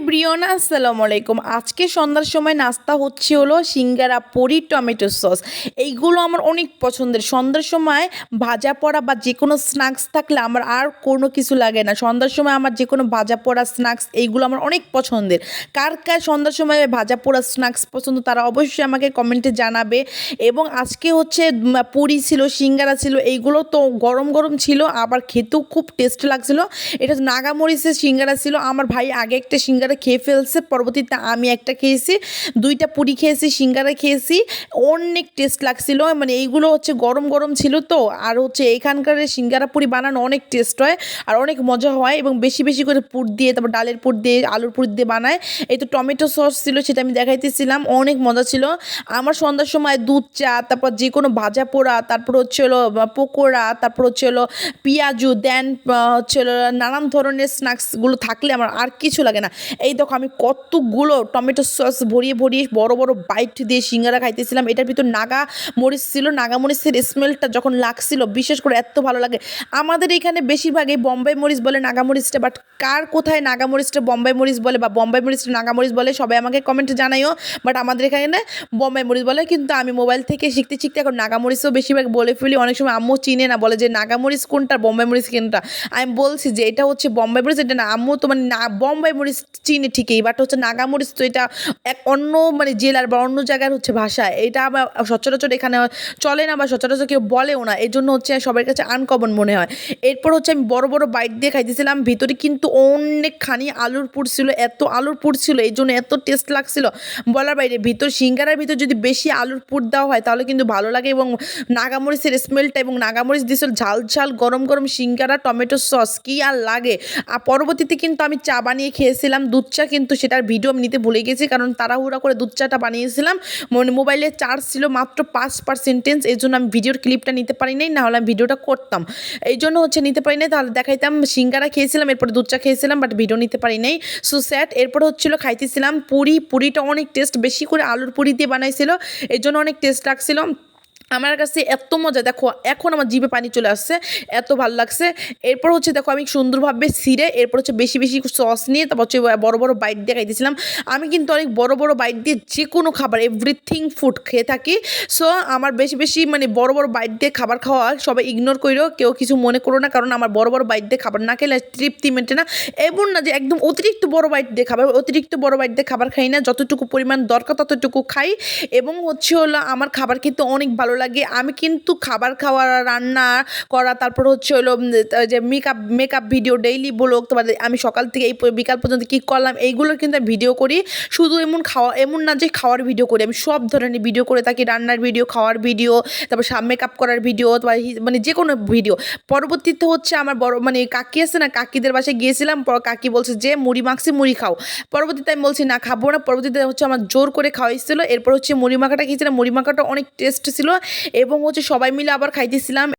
Brian আসসালামু আলাইকুম। আজকে সন্ধ্যার সময় নাস্তা হচ্ছে হলো সিঙ্গারা পরি টমেটো সস। এইগুলো আমার অনেক পছন্দের। সন্ধ্যার সময় ভাজা পড়া বা যে কোনো স্ন্যাক্স থাকলে আমার আর কোনো কিছু লাগে না। সন্ধ্যার সময় আমার যে কোনো ভাজা পড়া স্ন্যাক্স এইগুলো আমার অনেক পছন্দের। কার কার সন্ধ্যার সময় ভাজা পোড়া স্ন্যাক্স পছন্দ তারা অবশ্যই আমাকে কমেন্টে জানাবে। এবং আজকে হচ্ছে পুরি ছিল, সিঙ্গারা ছিল, এইগুলো তো গরম গরম ছিল, আবার খেতেও খুব টেস্ট লাগছিল। এটা নাগামরিচের সিঙ্গারা ছিল। আমার ভাই আগে একটা সিঙ্গারা খেয়ে ফেলছে। পরবর্তীতে আমি একটা খেয়েছি, দুইটা পুরি খেয়েছি, সিঙ্গারা খেয়েছি। অনেক টেস্ট লাগছিল মানে এইগুলো হচ্ছে গরম গরম ছিল তো। আর হচ্ছে এখানকার সিঙ্গারা পুরি বানানো অনেক টেস্ট হয় আর অনেক মজা হয় এবং বেশি বেশি করে পুর দিয়ে, তারপর ডালের পুর দিয়ে, আলুর পুর দিয়ে বানায়। এই তো টমেটো সস ছিল সেটা আমি দেখাইতেছিলাম, অনেক মজা ছিল। আমার সন্ধ্যার সময় দুধ চা, তারপর যে কোনো ভাজা পোড়া, তারপর হচ্ছে হলো পকোড়া, তারপর হচ্ছে হলো পেঁয়াজু দেন হচ্ছে নানান ধরনের স্ন্যাক্সগুলো থাকলে আমার আর কিছু লাগে না। এই দেখো আমি কতগুলো টমেটো সস ভরিয়ে ভরিয়ে বড় বড় বাইট দিয়ে সিঙ্গারা খাইতেছিলাম। এটার ভিতর নাগা মরিচ ছিল। নাগা মরিচের স্মেলটা যখন লাগছিল, বিশেষ করে এত ভালো লাগে। আমাদের এখানে বেশিরভাগই বম্বে মরিচ বলে নাগা মরিচটা বাট কার কোথায় নাগা মরিচটা বম্বে মরিচ বলে বা বম্বে মরিচটা নাগা মরিচ বলে সবাই আমাকে কমেন্টে জানাইও বাট আমাদের এখানে বম্বে মরিচ বলে, কিন্তু আমি মোবাইল থেকে শিখতে শিখতে এখন নাগা মরিচও বেশিরভাগ বলে ফেলি। অনেক সময় আম্মু চিনে না, বলে যে নাগা মরিচ কোনটা বম্বে মরিচ কোনটা? আমি বলছি যে এটা হচ্ছে বম্বে মরিচ, এটা না, আম্মু তো মানে না বম্বে মরিচ চিনে ঠিকই বাট হচ্ছে নাগা মরিচ তো এটা এক অন্য মানে জেলার বা অন্য জায়গার হচ্ছে ভাষা। এটা আবার সচরাচর এখানে চলে না বা সচরাচর কেউ বলেও না। এই জন্য হচ্ছে সবার কাছে আনকমন মনে হয়। এরপর হচ্ছে আমি বড় বড় বাইট দিয়ে খাইতেছিলাম। ভিতরে কিন্তু অনেকখানি আলুর পুর ছিল, এত আলুর পুর ছিল এই জন্য এত টেস্ট লাগছিল। বলার বাইরে, ভিতর সিঙ্গারার ভিতর যদি বেশি আলুর পুর দেওয়া হয়, তাহলে কিন্তু ভালো লাগে এবং নাগামরিচের স্মেলটা এবং নাগামরিচ দিয়েছিল ঝাল ঝাল গরম গরম সিঙ্গারা, টমেটো সস কি আর লাগে। আর পরবর্তীতে কিন্তু আমি চা বানিয়ে খেয়েছিলাম দুধ চা কিন্তু সেটার ভিডিও আমি নিতে ভুলে গেছি, কারণ তাড়াহুড়া করে দুধ চাটা বানিয়েছিলাম মানে মোবাইলে চার্জ ছিল মাত্র পাঁচ পার্সেন্টেজ এই জন্য আমি ভিডিওর ক্লিপটা নিতে পারি নাই নাহলে আমি ভিডিওটা করতাম। এই জন্য হচ্ছে নিতে পারি নাই, তাহলে দেখাইতাম, সিঙ্গারা খেয়েছিলাম, এরপরে দুধ চা খেয়েছিলাম বাট ভিডিও নিতে পারি নাই। সো স্যাট এরপরে হচ্ছিল খাইতেছিলাম পুরি, পুরিটা অনেক টেস্ট বেশি করে আলুর পুরি দিয়ে বানাইছিল এই জন্য অনেক টেস্ট লাগছিল। আমার কাছে এত মজা, দেখো, এখন আমার জিভে পানি চলে আসছে, এত ভালো লাগছে। এরপর হচ্ছে, দেখো, আমি সুন্দরভাবে ছিঁড়ে, এরপর হচ্ছে, বেশি বেশি সস নিয়ে, তারপর হচ্ছে বড় বড় বাইট দিয়ে খাইতেছিলাম। আমি কিন্তু অনেক বড় বড় বাইট দিয়ে যে কোনো খাবার এভরিথিং ফুড খেয়ে থাকি। সো আমার বেশি বেশি মানে বড় বড় বাইট দিয়ে খাবার খাওয়া সবাই ইগনোর করিও কেউ কিছু মনে করো না, কারণ আমার বড় বড় বাইট দিয়ে খাবার না খেলে তৃপ্তি মেটে না। এমন না যে একদম অতিরিক্ত বড় বাইট দিয়ে খাবার, অতিরিক্ত বড় বাইট দিয়ে খাবার খাই না, যতটুকু পরিমাণ দরকার ততটুকু খাই। এবং হচ্ছে হলো, আমার খাবার খেতে অনেক ভালো লাগে, আমি কিন্তু খাবার খাওয়া রান্না করা, তারপর হচ্ছে হলো যে makeup makeup video daily vlog তোমার আমি সকাল থেকে এই বিকাল পর্যন্ত কী করলাম, এইগুলোর কিন্তু আমি ভিডিও করি। শুধু এমন খাওয়া, এমন না যে খাওয়ার ভিডিও করি, আমি সব ধরনের ভিডিও করে থাকি, রান্নার ভিডিও খাওয়ার ভিডিও তারপর মেকআপ করার ভিডিও মানে যে কোনো ভিডিও পরবর্তীতে হচ্ছে আমার বড় মানে কাকি আছে না, কাকিদের বাসায় গিয়েছিলাম কাকি বলছে যে, মুড়ি মাখছি, মুড়ি খাও। পরবর্তীতে আমি বলছি, না, খাব না। পরবর্তীতে হচ্ছে আমার জোর করে খাওয়াইছিল, এরপর হচ্ছে মুড়ি মাখাটা খেয়েছিলাম, মুড়ি মাখাটা অনেক টেস্ট ছিল এবং হচ্ছে সবাই মিলে আবার খাইতেছিলাম।